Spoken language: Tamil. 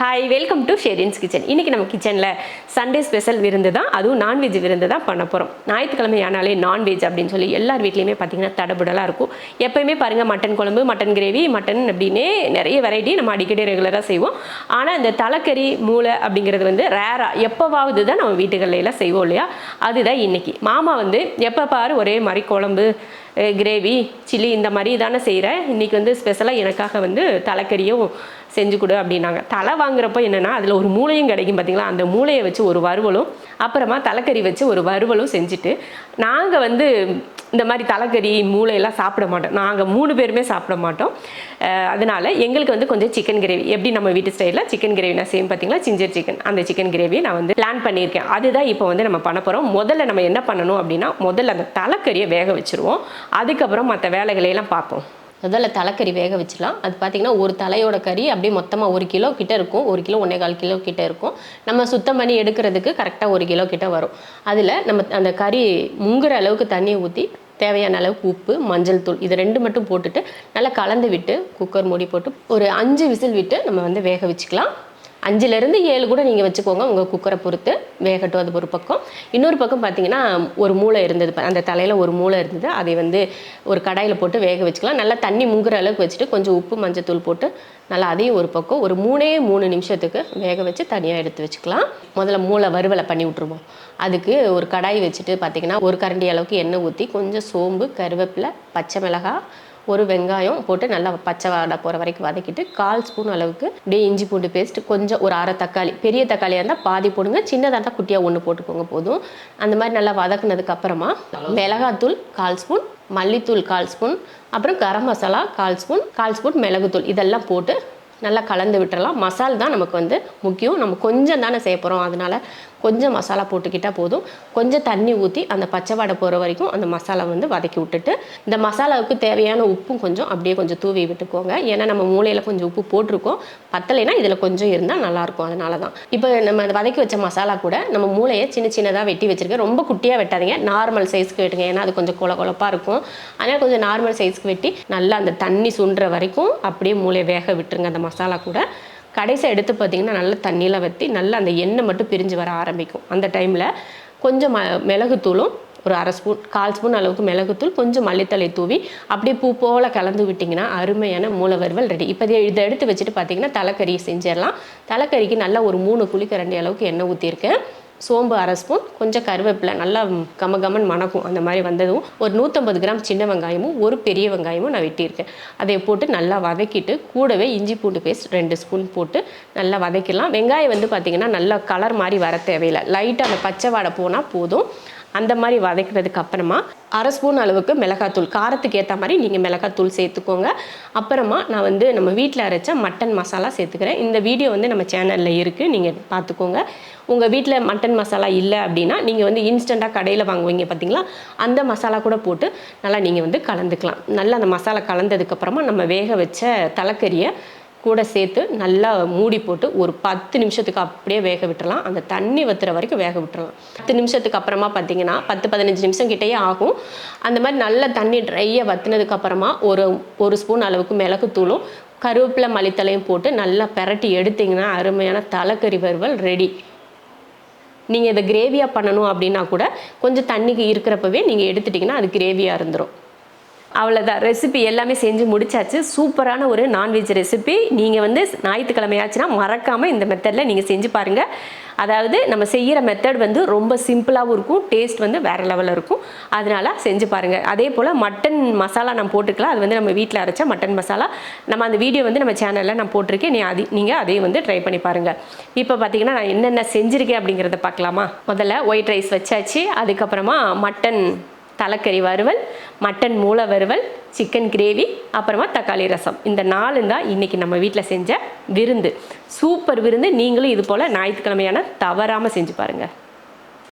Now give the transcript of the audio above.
Hi welcome to Sherin's kitchen இன்றைக்கி நம்ம கிச்சனில் சண்டே ஸ்பெஷல் விருந்து தான். அதுவும் நான்வெஜ் விருந்து தான் பண்ண போகிறோம் ஞாயிற்றுக்கிழமை ஆனாலே நான்வெஜ் அப்படின்னு சொல்லி எல்லார் வீட்லேயுமே பார்த்தீங்கன்னா தடபுடலாக இருக்கும். எப்போயுமே பாருங்கள் மட்டன் குழம்பு மட்டன் கிரேவி மட்டன் அப்படின்னே நிறைய வெரைட்டி நம்ம அடிக்கடி ரெகுலராக செய்வோம். ஆனால் இந்த தலைக்கறி மூளை அப்படிங்கிறது வந்து ரேராக எப்போவாவது தான் நம்ம வீட்டுகளில் எல்லாம் செய்வோம் இல்லையா? அதுதான் இன்னைக்கு. மாமா வந்து எப்போ பாரு ஒரே மாதிரி குழம்பு கிரேவி சில்லி இந்த மாதிரி தானே செய்கிறேன் இன்றைக்கி வந்து ஸ்பெஷலாக எனக்காக வந்து தலைக்கறியும் செஞ்சு கொடு அப்படின்னாங்க. தலை வாங்குறப்போ என்னென்னா அதில் ஒரு மூளையும் கிடைக்கும் பார்த்தீங்களா அந்த மூளையை வச்சு ஒரு வறுவலும் அப்புறமா தலைக்கறி வச்சு ஒரு வறுவலும் செஞ்சுட்டு நாங்கள் வந்து இந்த மாதிரி தலைக்கறி மூளையெல்லாம் சாப்பிட மாட்டோம். நாங்கள் மூணு பேருமே சாப்பிட மாட்டோம். அதனால் அதனால எங்களுக்கு வந்து கொஞ்சம் சிக்கன் கிரேவி எப்படி நம்ம வீட்டு ஸ்டைலில் சிக்கன் கிரேவி நான் சேம் பார்த்தீங்களா? சிஞ்சர் சிக்கன் அந்த சிக்கன் கிரேவி நான் வந்து பிளான் பண்ணியிருக்கேன். அதுதான் இப்போ வந்து நம்ம பண்ண போகிறோம் முதல்ல நம்ம என்ன பண்ணணும் அப்படின்னா முதல்ல அந்த தலைக்கறியை வேக வச்சுருவோம். அதுக்கப்புறம் மற்ற வேலைகளையெல்லாம் பார்ப்போம். முதல்ல தலைக்கறி வேக வச்சிடலாம். அது பார்த்தீங்கன்னா ஒரு தலையோட கறி அப்படியே மொத்தமாக ஒரு கிலோ கிட்டே இருக்கும். ஒரு கிலோ ஒன்றே கால் கிலோ கிட்டே இருக்கும். நம்ம சுத்தம் பண்ணி எடுக்கிறதுக்கு கரெக்டாக ஒரு கிலோ கிட்ட வரும். அதில் நம்ம அந்த கறி முங்குற அளவுக்கு தண்ணியை ஊற்றி தேவையான அளவுக்கு உப்பு மஞ்சள் தூள் இது ரெண்டு மட்டும் போட்டுட்டு நல்லா கலந்து விட்டு குக்கர் மூடி போட்டு ஒரு அஞ்சு விசில் விட்டு நம்ம வந்து வேக வச்சுக்கலாம். அஞ்சுலேருந்து ஏழு கூட நீங்கள் வச்சுக்கோங்க உங்கள் குக்கரை பொறுத்து. வேகட்டும் அது ஒரு பக்கம். இன்னொரு பக்கம் பார்த்தீங்கன்னா ஒரு மூளை இருந்தது. அந்த தலையில் ஒரு மூளை இருந்தது. அதை வந்து ஒரு கடாயில் போட்டு வேக வச்சுக்கலாம். நல்லா தண்ணி முங்குற அளவுக்கு வச்சுட்டு கொஞ்சம் உப்பு மஞ்சத்தூள் போட்டு நல்லா அதையும் ஒரு பக்கம் ஒரு மூணே மூணு நிமிஷத்துக்கு வேக வச்சு தனியாக எடுத்து வச்சுக்கலாம். முதல்ல மூளை வறுவலை பண்ணி விட்ருவோம் அதுக்கு ஒரு கடாய் வச்சுட்டு பார்த்தீங்கன்னா ஒரு கரண்டி அளவுக்கு எண்ணெய் ஊற்றி கொஞ்சம் சோம்பு கருவேப்பிலை பச்சை மிளகாய் ஒரு வெங்காயம் போட்டு நல்லா பச்சை வாடை போகிற வரைக்கும் வதக்கிட்டு கால் ஸ்பூன் அளவுக்கு அப்படியே இஞ்சி பூண்டு பேஸ்ட் கொஞ்சம் ஒரு அரை தக்காளி பெரிய தக்காளியாக இருந்தால் பாதி போடுங்க சின்னதாக இருந்தால் குட்டியாக ஒன்று போட்டுக்கோங்க போதும். அந்த மாதிரி நல்லா வதக்குனதுக்கு அப்புறமா மிளகாத்தூள் கால் ஸ்பூன் மல்லித்தூள் கால் ஸ்பூன் அப்புறம் கரம் மசாலா கால் ஸ்பூன் கால் ஸ்பூன் மிளகுத்தூள். இதெல்லாம் போட்டு நல்லா கலந்து விட்டுறலாம். மசால் தான் நமக்கு வந்து முக்கியம். நம்ம கொஞ்சம் தானே செய்ய போகிறோம் அதனால கொஞ்சம் மசாலா போட்டுக்கிட்டால் போதும். கொஞ்சம் தண்ணி ஊற்றி அந்த பச்சை வாடை போகிற வரைக்கும் அந்த மசாலா வந்து வதக்கி விட்டுட்டு இந்த மசாலாவுக்கு தேவையான உப்பும் கொஞ்சம் அப்படியே கொஞ்சம் தூவி விட்டுக்கோங்க. ஏன்னா நம்ம மூளையில் கொஞ்சம் உப்பு போட்டிருக்கோம். பத்தலைன்னா இதில் கொஞ்சம் இருந்தால் நல்லாயிருக்கும் அதனால தான் இப்போ நம்ம வதக்கி வச்ச மசாலா கூட நம்ம மூளையை சின்ன சின்னதாக வெட்டி வச்சுருக்கேன். ரொம்ப குட்டியாக வெட்டாதீங்க. நார்மல் சைஸ்க்கு வெட்டுங்க. ஏன்னா அது கொஞ்சம் கொல கொலப்பாக இருக்கும். அதனால் கொஞ்சம் நார்மல் சைஸ்க்கு வெட்டி நல்லா அந்த தண்ணி சுண்டுற வரைக்கும் அப்படியே மூளையை வேக விட்டுருங்க அந்த மசாலா கூட. கடைசி எடுத்து பார்த்தீங்கன்னா நல்லா தண்ணியில் வற்றி நல்லா அந்த எண்ணெய் மட்டும் பிரிஞ்சு வர ஆரம்பிக்கும். அந்த டைமில் கொஞ்சம் ம மிளகுத்தூளும் ஒரு அரை ஸ்பூன் கால் ஸ்பூன் அளவுக்கு மிளகுத்தூள் கொஞ்சம் மல்லித்தலை தூவி அப்படியே பூ போல் கலந்து விட்டிங்கன்னா அருமையான மூளை வறுவல் ரெடி இப்போ இதை எடுத்து வச்சுட்டு பார்த்தீங்கன்னா தலைக்கறி செஞ்சிடலாம். தலைக்கறிக்கு நல்லா ஒரு மூணு குழிக்கரண்டி அளவுக்கு எண்ணெய் ஊற்றிருக்கேன் சோம்பு அரை ஸ்பூன் கொஞ்சம் கருவேப்பிலை நல்லா கம கமன் மணக்கும் அந்த மாதிரி வந்ததும் ஒரு நூற்றம்பது கிராம் சின்ன வெங்காயமும் ஒரு பெரிய வெங்காயமும் நான் வெட்டியிருக்கேன். அதை போட்டு நல்லா வதக்கிட்டு கூடவே இஞ்சி பூண்டு பேஸ்ட் ரெண்டு ஸ்பூன் போட்டு நல்லா வதக்கிடலாம். வெங்காயம் வந்து பார்த்திங்கன்னா நல்லா கலர் மாதிரி வர தேவையில்லை. லைட்டாக அந்த பச்சை வாடை போனால் போதும். அந்த மாதிரி வதக்கினதுக்கு அப்புறமா அரை ஸ்பூன் அளவுக்கு மிளகாத்தூள் காரத்துக்கு ஏற்ற மாதிரி நீங்கள் மிளகாத்தூள் சேர்த்துக்கோங்க. அப்புறமா நான் வந்து நம்ம வீட்டில் அரைச்ச மட்டன் மசாலா சேர்த்துக்கிறேன். இந்த வீடியோ வந்து நம்ம சேனலில் இருக்குது நீங்கள் பார்த்துக்கோங்க உங்கள் வீட்டில் மட்டன் மசாலா இல்லை அப்படின்னா நீங்கள் வந்து இன்ஸ்டண்ட்டாக கடையில் வாங்குவீங்க பார்த்தீங்களா அந்த மசாலா கூட போட்டு நல்லா நீங்கள் வந்து கலந்துக்கலாம். நல்லா அந்த மசாலா கலந்ததுக்கப்புறமா நம்ம வேக வச்ச தலைக்கறியை கூட சேர்த்து நல்லா மூடி போட்டு ஒரு பத்து நிமிஷத்துக்கு அப்படியே வேக விட்டுறலாம். அந்த தண்ணி வத்துற வரைக்கும் வேக விட்டுறலாம். பத்து நிமிஷத்துக்கு அப்புறமா பார்த்தீங்கன்னா பத்து பதினஞ்சு நிமிஷம் கிட்டேயே ஆகும். அந்த மாதிரி நல்ல தண்ணி ட்ரையாக வத்துனதுக்கு அப்புறமா ஒரு ஒரு ஸ்பூன் அளவுக்கு மிளகுத்தூளும் கருவேப்பிலை மல்லித்தலையும் போட்டு நல்லா பெரட்டி எடுத்தீங்கன்னா அருமையான தலைக்கறி வறுவல் ரெடி நீங்கள் இதை கிரேவியாக பண்ணணும் அப்படின்னா கூட கொஞ்சம் தண்ணிக்கு இருக்கிறப்பவே நீங்கள் எடுத்துட்டிங்கன்னா அது கிரேவியாக இருந்துடும் அவ்வளோதான் ரெசிபி எல்லாமே செஞ்சு முடிச்சாச்சு. சூப்பரான ஒரு நான்வெஜ் ரெசிபி நீங்கள் வந்து ஞாயிற்றுக்கிழமையாச்சுன்னா மறக்காமல் இந்த மெத்தடில் நீங்கள் செஞ்சு பாருங்கள் அதாவது நம்ம செய்கிற மெத்தட் வந்து ரொம்ப சிம்பிளாகவும் இருக்கும். டேஸ்ட் வந்து வேறு லெவலில் இருக்கும். அதனால செஞ்சு பாருங்கள் அதே போல் மட்டன் மசாலா நம்ம போட்டுக்கலாம். அது வந்து நம்ம வீட்டில் அரைச்ச மட்டன் மசாலா நம்ம அந்த வீடியோ வந்து நம்ம சேனலில் நான் போட்டிருக்கேன். நீ அது நீங்கள் அதையும் வந்து ட்ரை பண்ணி பாருங்கள் இப்போ பார்த்தீங்கன்னா நான் என்னென்ன செஞ்சுருக்கேன் அப்படிங்கிறத பார்க்கலாமா முதல்ல ஒயிட் ரைஸ் வச்சாச்சு. அதுக்கப்புறமா மட்டன் தலைக்கறி வறுவல் மட்டன் மூளை வறுவல் சிக்கன் கிரேவி அப்புறமா தக்காளி ரசம். இந்த நாலு தான் இன்றைக்கி நம்ம வீட்டில் செஞ்ச விருந்து. சூப்பர் விருந்து. நீங்களும் இது போல் ஞாயிற்றுக்கிழமையான தவறாமல் செஞ்சு பாருங்கள்